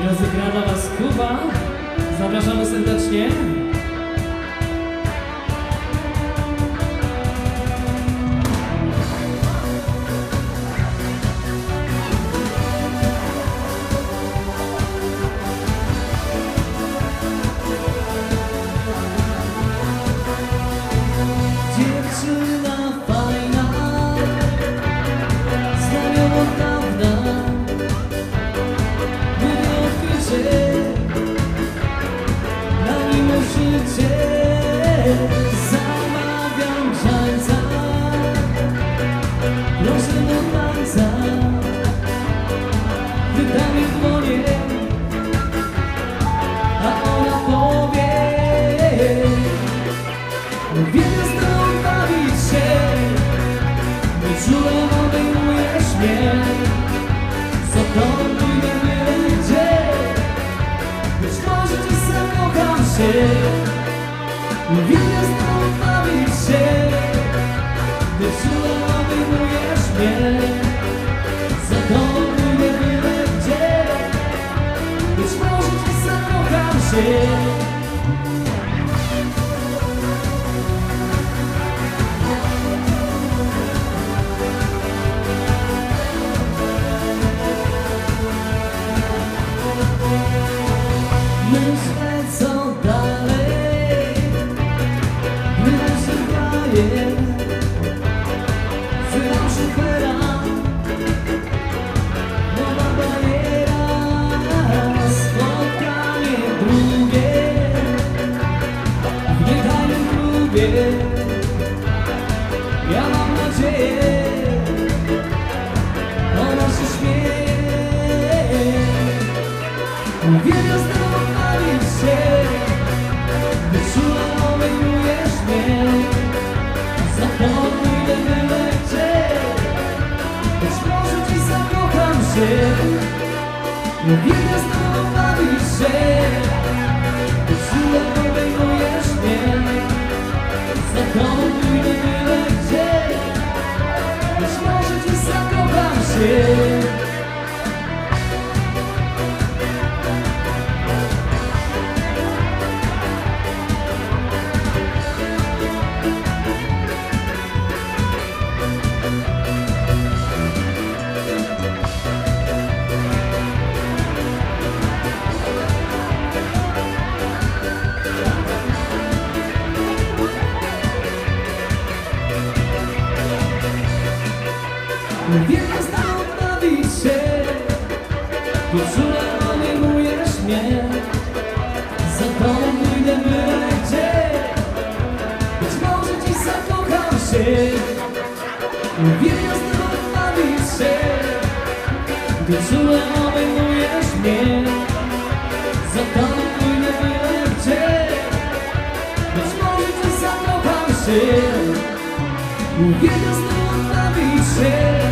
drodzy, gra dla Was Kuba. Zapraszamy serdecznie. Się. Uwielbiam z tobą bawić się Wyczułem obejmujesz mnie Za tobą pójdę byle gdzie Być może dziś zakocham się Uwielbiam bawić się. Wyczułem, obejmujesz mnie. Za tobą pójdę byle gdzie Być może dziś zakocham się. Uwielbiam bawić się Wieczorem obejmujesz mnie. Za tobą pójdę byle gdzie Być może dziś zakocham się. Uwielbiam z tobą bawić się Wieczorem obejmujesz mnie Za tobą pójdę byle gdzie Być może dziś zakocham się. Uwielbiam z tobą bawić się